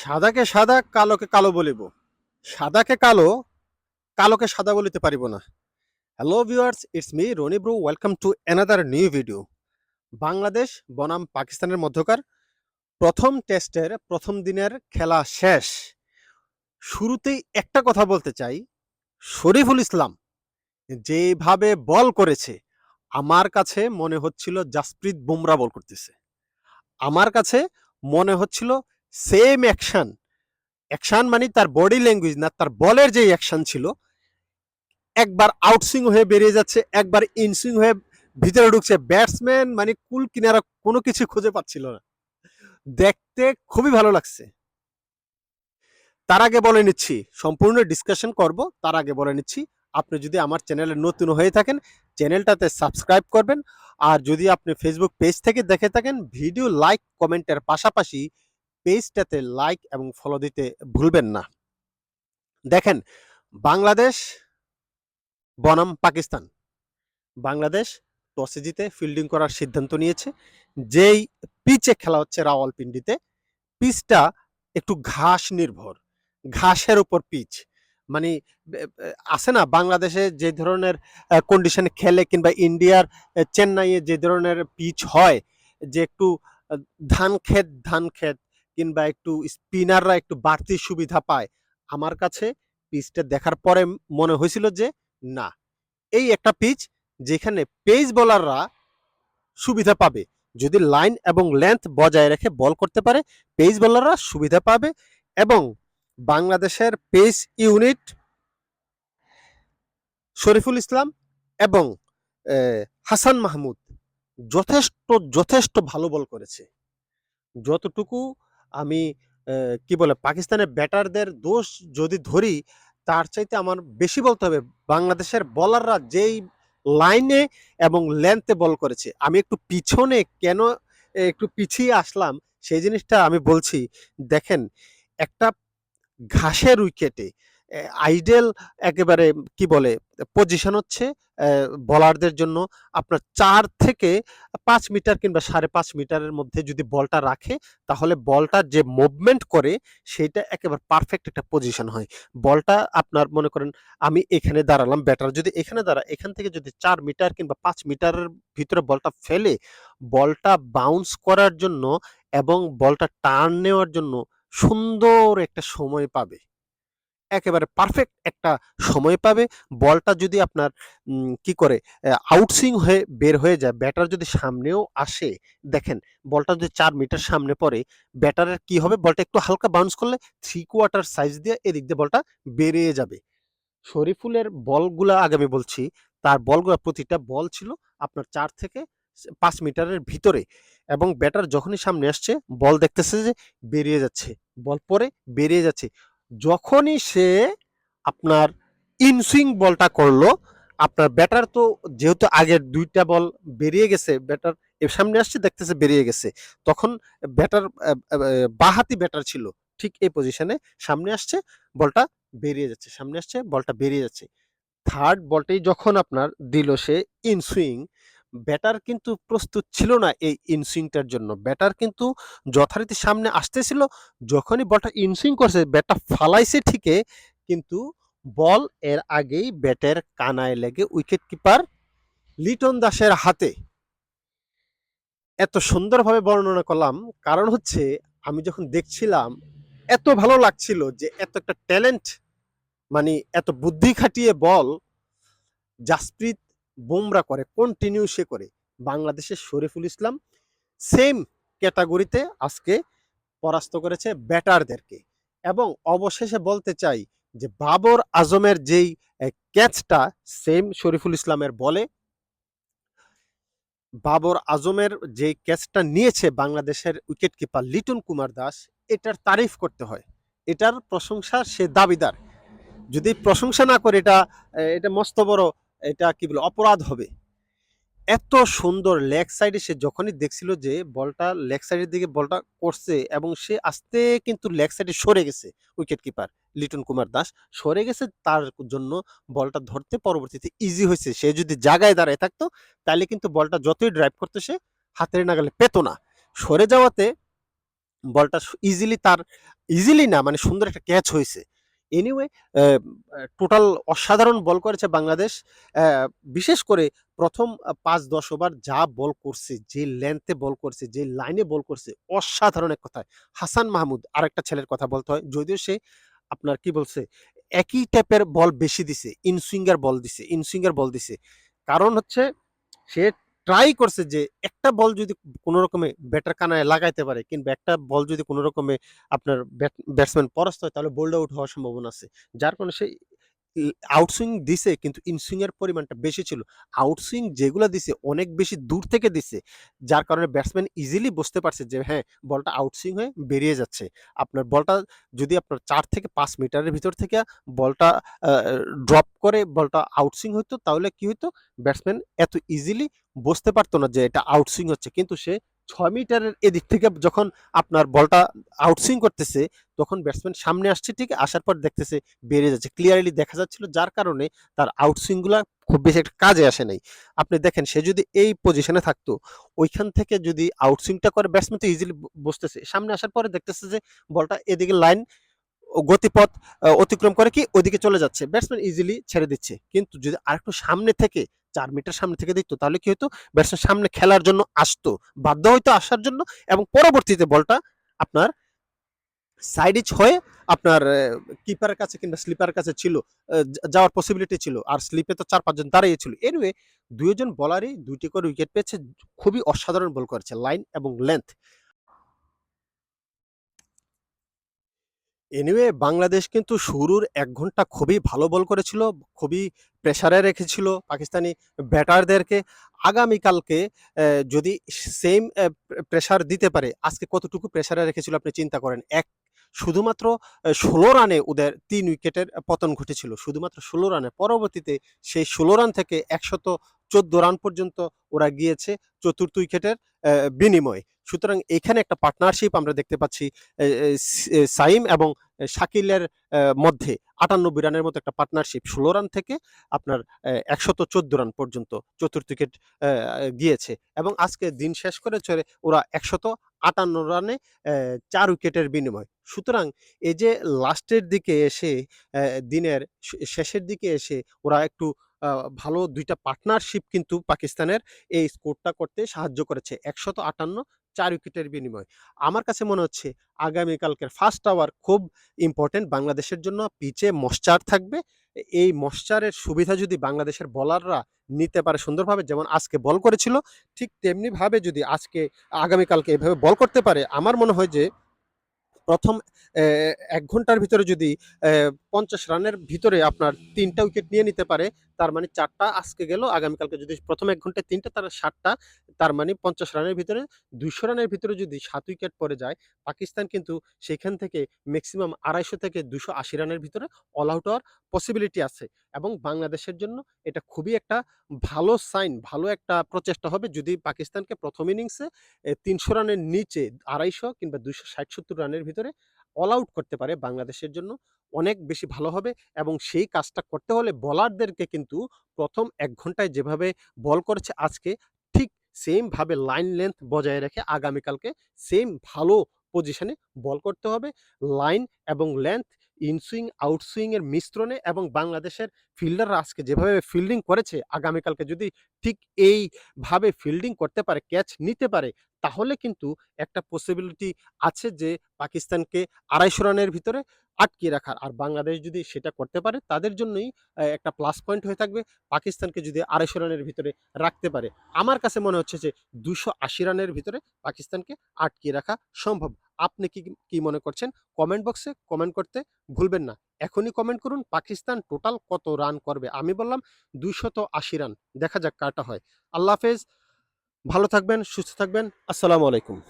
সাদাকে সাদা, কালোকে কালো বলিব। সাদাকে কালো, কালোকে সাদা বলিতে পারিব না। Hello viewers it's me Rony bro welcome to another new video Bangladesh, বনাম, পাকিস্তানের মধ্যকার প্রথম টেস্টের, প্রথম দিনের খেলা শেষ। শুরুতেই একটা কথা বলতে চাই, শরীফুল ইসলাম যেভাবে বল করেছে, আমার কাছে মনে হচ্ছিল জাসপ্রীত বুমরা বল করতেছে। আমার কাছে মনে হচ্ছিল সেম অ্যাকশন অ্যাকশন মানে তার বডি ল্যাঙ্গুয়েজ না তার বলের যে অ্যাকশন ছিল, একবার আউটসুইং হয়ে বেরিয়ে যাচ্ছে, একবার ইনসুইং হয়ে ভিতরে ঢুকছে। ব্যাটসম্যান মানে কুল কিনারা কোনো কিছু খুঁজে পাচ্ছিল না। দেখতে খুবই ভালো লাগছে। তার আগে বলে নিচ্ছি, সম্পূর্ণ ডিসকাশন করব, তার আগে বলে নিচ্ছি, আপনি যদি আমার চ্যানেলে নতুন হয়ে থাকেন চ্যানেলটাতে সাবস্ক্রাইব করবেন। আর যদি আপনি ফেসবুক পেজ থেকে দেখে থাকেন ভিডিও লাইক কমেন্টের পাশাপাশি পেজটাতে লাইক এবং ফলো দিতে ভুলবেন না। দেখেন, বাংলাদেশ, বনাম, পাকিস্তান। বাংলাদেশ টসে জিতে ফিল্ডিং করার সিদ্ধান্ত নিয়েছে। যেই পিচে খেলা হচ্ছে রাওয়ালপিন্ডিতে পিচটা একটু ঘাস নির্ভর, ঘাসের উপর পিচ মানে আছে না, বাংলাদেশে যে ধরনের কন্ডিশনে খেলে কিংবা ইন্ডিয়ার চেন্নাইয়ে যে ধরনের পিচ হয়, যে একটু ধান ক্ষেত ধান ক্ষেত কিংবা একটু স্পিনাররা একটু বাড়তি সুবিধা পায়। আমার কাছে পিচটা দেখার পরে মনে হয়েছিল যে, না, এই একটা পিচ যেখানে পেস বোলাররা সুবিধা পাবে। যদি লাইন এবং লেন্থ বজায় রেখে বল করতে পারে পেস বোলাররা সুবিধা পাবে এবং বাংলাদেশের পেস ইউনিট শরীফুল ইসলাম এবং হাসান মাহমুদ যথেষ্ট যথেষ্ট ভালো বল করেছে। যতটুকু আমি কি বলে, পাকিস্তানের ব্যাটারদের দোষ যদি ধরি, তার চাইতে আমার বেশি বলতে হবে, বাংলাদেশের বলাররা যেই লাইনে এবং লেন্থে বল করেছে। আমি একটু পিছনে কেন একটু পিছিয়ে আসলাম, সেই জিনিসটা আমি বলছি, দেখেন, একটা ঘাসের উইকেটে আইডেল একেবারে, কি বলে পজিশন হচ্ছে বলারদের জন্য আপনার চার থেকে পাঁচ মিটার কিংবা সাড়ে পাঁচ মিটারের মধ্যে যদি বলটা রাখে, তাহলে বলটা যে মুভমেন্ট করে, সেটা একেবারে পারফেক্ট একটা পজিশন হয়। বলটা আপনার মনে করেন, আমি এখানে দাঁড়ালাম ব্যাটার যদি এখানে দাঁড়া, এখান থেকে যদি চার মিটার কিংবা পাঁচ মিটারের ভিতরে বলটা ফেলে, বলটা বাউন্স করার জন্য এবং বলটা টার্ন নেওয়ার জন্য সুন্দর একটা সময় পাবে। একেবারে পারফেক্ট একটা সময় পাবে। বলটা যদি আপনার কি করে আউটসুইং হয়ে বের হয়ে যায় ব্যাটার যদি সামনেও আসে, দেখেন, বলটা যদি চার মিটার সামনে পড়ে ব্যাটারের কি হবে? বলটা একটু হালকা বাউন্স করলে থ্রি কোয়ার্টার সাইজ দিয়ে এদিক দিয়ে বলটা বেরিয়ে যাবে। শরীফুলের বলগুলো আগে আমি বলছি, তার বলগুলো প্রতিটা বল ছিল আপনার চার থেকে পাঁচ মিটারের ভিতরে এবং ব্যাটার যখনই সামনে আসছে, বল দেখতেছে যে বেরিয়ে যাচ্ছে, বল পরে বেরিয়ে যাচ্ছে। যখনই সে আপনার ইনসুইং বলটা করল, আপনার ব্যাটার তো যেহেতু আগের দুইটা বল বেরিয়ে গেছে, ব্যাটার সামনে আসছে, দেখতেছে বেরিয়ে গেছে, তখন ব্যাটার বাহাতি ব্যাটার ছিল, ঠিক এই পজিশনে সামনে আসছে, বলটা বেরিয়ে যাচ্ছে, সামনে আসছে, বলটা বেরিয়ে যাচ্ছে। থার্ড বলটাই যখন আপনার দিল সে ইনসুইং ব্যাটার কিন্তু প্রস্তুত ছিল না এই ইনসুইংটার জন্য। ব্যাটার কিন্তু যথারীতি সামনে আসতেছিল, যখনই বলটা ইনসুইং করছে, ব্যাটটা ফালাইছে ঠিকই, কিন্তু বল এর আগেই ব্যাটের কানায় লেগে উইকেট কিপার লিটন দাসের হাতে। এত সুন্দরভাবে বর্ণনা করলাম, কারণ হচ্ছে আমি যখন দেখছিলাম, এত ভালো লাগছিল যে এত একটা ট্যালেন্ট মানে এত বুদ্ধি খাটিয়ে বল, জাসপ্রীত বুমরা করে কন্টিনিউ সে করে। বাংলাদেশের শরীফুল ইসলাম সেম ক্যাটাগরিতে আজকে পরাস্ত করেছে ব্যাটারদেরকে। এবং অবশেষে বলতে চাই যে বাবর আজমের যেই ক্যাচটা সেম শরীফুল ইসলামের বলে, বাবর আজমের যে ক্যাচটা নিয়েছে বাংলাদেশের উইকেট কিপার লিটন কুমার দাস, এটার তারিফ করতে হয়। এটার প্রশংসা সে দাবিদার। যদি প্রশংসা না করে, এটা এটা মস্ত বড় এটা কি বলে, অপরাধ হবে। এত সুন্দর লেগ সাইডে সে যখনই দেখছিল যে বলটা লেগ সাইডের দিকে বলটা করছে এবং সে আস্তে কিন্তু লেগ সাইডে সরে গেছে উইকেট কিপার লিটন কুমার দাস। সরে গেছে, তার জন্য বলটা ধরতে পরবর্তীতে ইজি হয়েছে। সে যদি জায়গায় দাঁড়ায় থাকতো, তাহলে কিন্তু বলটা যতই ড্রাইভ করতো সে হাতের নাগালে পেতো না। সরে যাওয়াতে বলটা ইজিলি তার ইজিলি না মানে সুন্দর একটা ক্যাচ হয়েছে। এনিওয়ে টোটাল অসাধারণ বল করেছে বাংলাদেশ। বিশেষ করে ১ম আ ৫-১০ ওভার যা বল করছে, যে লেন্থে বল করছে, যে লাইনে বল করছে, অসাধারণ এক কথায়। হাসান মাহমুদ আরেকটা ছেলের কথা বলতে হয়। যদিও সে আপনার কি বলছে, একই টাইপের বল বেশি দিছে। ইন-সুইঙ্গার বল দিছে ইন-সুইঙ্গার বল দিছে। কারণ হচ্ছে সে ট্রাই করছে যে একটা বল যদি কোনো রকমে ব্যাটার কানায় লাগাইতে পারে, কিংবা একটা বল যদি কোনো রকমে আপনার ব্যাট ব্যাটসম্যান পরাস্ত হয়, তাহলে বোল্ড আউট হওয়ার সম্ভাবনা আছে। যার কারণে সে আউটসুইং দিছে কিন্তু ইন-সুইং এর পরিমাণটা বেশি ছিল। আউটসুইং যেগুলো দিছে অনেক বেশি দূর থেকে দিছে। যার কারণে ব্যাটসম্যান ইজিলি বুঝতে পারছে যে হ্যাঁ, বলটা আউটসুইং হয়ে বেরিয়ে যাচ্ছে। আপনার বলটা যদি আপনার চার থেকে পাঁচ মিটারের ভিতর থেকে বলটা ড্রপ করে বলটা আউটসুইং হইতো তাহলে কি হইতো? ব্যাটসম্যান এত ইজিলি বুঝতে পারতো না যে এটা আউটসুইং হচ্ছে। কিন্তু সে ৬ মিটারের এদিক থেকে যখন আপনার বলটা আউটসুইং করতেছে, তখন ব্যাটসম্যান সামনে আসছে ঠিক, আসার পর দেখতেছে বেরিয়ে যাচ্ছে। ক্লিয়ারলি দেখা যাচ্ছিল যার কারণে তার আউটসুইংগুলা খুব বেশি একটা কাজে আসে নাই। আপনি দেখেন সে যদি এই পজিশনে থাকতো, ওইখান থেকে যদি আউটসুইংটা করে ব্যাটসম্যান তো ইজিলি বসতেছে সামনে আসার পরে দেখতেছে যে বলটা এদিকে লাইন গতিপথ অতিক্রম করে কি ওদিকে চলে যাচ্ছে। ব্যাটসম্যান ইজিলি ছেড়ে দিচ্ছে। কিন্তু যদি আরেকটু সামনে থেকে ৪ মিটার সামনে থেকে দেখতো, তাহলে কি হতো ব্যাটসম্যান সামনে খেলার জন্য আসতো। বাধ্য হইতো আসার জন্য এবং পরবর্তীতে বলটা আপনার সাইড এজ হয়ে আপনার কিপারের কাছে কিংবা স্লিপারের কাছে ছিল। যাওয়ার পসিবিলিটি ছিল। আর স্লিপে তো ৪-৫ জন দাঁড়িয়ে ছিল। এনিওয়ে ২ জন বলারই দুইটি করে উইকেট পেয়েছে। খুবই অসাধারণ বল করেছে। লাইন এবং লেংথ এনিওয়ে বাংলাদেশ কিন্তু শুরুর এক ঘণ্টা খুবই ভালো বল করেছিল। খুবই প্রেশারে রেখেছিল পাকিস্তানি ব্যাটারদেরকে। আগামীকালকে যদি সেম অ্যা প্রে প্রেশার দিতে পারে, আজকে কতটুকু প্রেশারে রেখেছিল আপনি চিন্তা করেন। এক শুধুমাত্র ষোলো রানে ওদের তিন উইকেটের পতন ঘটেছিল। শুধুমাত্র ১৬ রানে। পরবর্তীতে সেই ১৬ রান থেকে ১১৪ রান পর্যন্ত ওরা গিয়েছে চতুর্থ উইকেটের বিনিময়ে। সুতরাং এখানে একটা পার্টনারশিপ আমরা দেখতে পাচ্ছি সাইম এবং শাকিলের মধ্যে ৯৮ রানের মতো একটা পার্টনারশিপ ১৬ রান থেকে আপনার একশত চোদ্দ রান পর্যন্ত চতুর্থ উইকেট গিয়েছে এবং আজকে দিন শেষ করে চলে ওরা ১৫৮ রানে চার উইকেটের বিনিময় সুতরাং এই যে লাস্টের দিকে এসে দিনের শেষের দিকে এসে ওরা একটু ভালো দুইটা পার্টনারশিপ কিন্তু পাকিস্তানের এই স্কোরটা করতে সাহায্য করেছে। ১৫৮ ৪ উইকেটের বিনিময় আমার কাছে মনে হচ্ছে আগামীকালকের ফার্স্ট আওয়ার খুব ইম্পর্টেন্ট বাংলাদেশের জন্য। পিচে মশ্চার থাকবে। এই মশ্চারের সুবিধা যদি বাংলাদেশের বলাররা নিতে পারে সুন্দরভাবে যেমন আজকে বল করেছিল, ঠিক তেমনিভাবে যদি আজকে আগামীকালকে এভাবে বল করতে পারে, আমার মনে হয় যে ১ম অ্যা ১ ঘণ্টার ভিতরে যদি পঞ্চাশ রানের ভিতরে আপনার ৩ টা উইকেট নিয়ে নিতে পারে, তার মানে চারটা আজকে গেল। আগামীকালকে যদি ১ম ১ ঘন্টায় ৩ টা তাহলে ৭ টা। তার মানে ৫০ রানের ভিতরে ২০০ রানের ভিতরে যদি সাত উইকেট পড়ে যায়, পাকিস্তান কিন্তু সেখান থেকে ম্যাক্সিমাম আড়াইশো থেকে ২৮০ রানের ভিতরে অল আউট হওয়ার পসিবিলিটি আছে এবং বাংলাদেশের জন্য এটা খুবই একটা ভালো সাইন, ভালো একটা প্রচেষ্টা হবে যদি পাকিস্তানকে প্রথম ইনিংসে তিনশো রানের নিচে ২৫০ কিংবা ২৬০-৭০ রানের ভিতরে অল আউট করতে পারে বাংলাদেশের জন্য অনেক বেশি ভালো হবে এবং সেই কাজটা করতে হলে বলারদেরকে কিন্তু ১ম ১ ঘন্টায় যেভাবে বল করেছে আজকে, ঠিক সেম ভাবে লাইন লেংথ বজায় রেখে আগামীকালকে সেম ভালো পজিশনে বল করতে হবে। লাইন এবং লেংথ, ইন-সুইং, আউট-সুইং এর মিশ্রণে এবং বাংলাদেশের ফিল্ডাররা আজকে যেভাবে ফিল্ডিং করেছে, আগামীকালকে যদি ঠিক এইভাবে ফিল্ডিং করতে পারে, ক্যাচ নিতে পারে, তাহলে কিন্তু একটা পসিবিলিটি আছে যে পাকিস্তানকে ২৫০ রানের ভিতরে আটকিয়ে রাখার। আর বাংলাদেশ যদি সেটা করতে পারে, তাদের জন্যই একটা প্লাস পয়েন্ট হয়ে থাকবে। পাকিস্তানকে যদি ২৫০ রানের ভিতরে রাখতে পারে। আমার কাছে মনে হচ্ছে যে ২৮০ রানের ভিতরে পাকিস্তানকে আটকিয়ে রাখা সম্ভব। আপনি কি কি মনে করছেন? কমেন্ট বক্সে কমেন্ট করতে ভুলবেন না। এখনই কমেন্ট করুন পাকিস্তান টোটাল কত রান করবে? আমি বললাম ২৮০ রান। দেখা যাক কাটা হয়। আল্লাহ হাফেজ। ভালো থাকবেন, সুস্থ থাকবেন। আসসালামু আলাইকুম।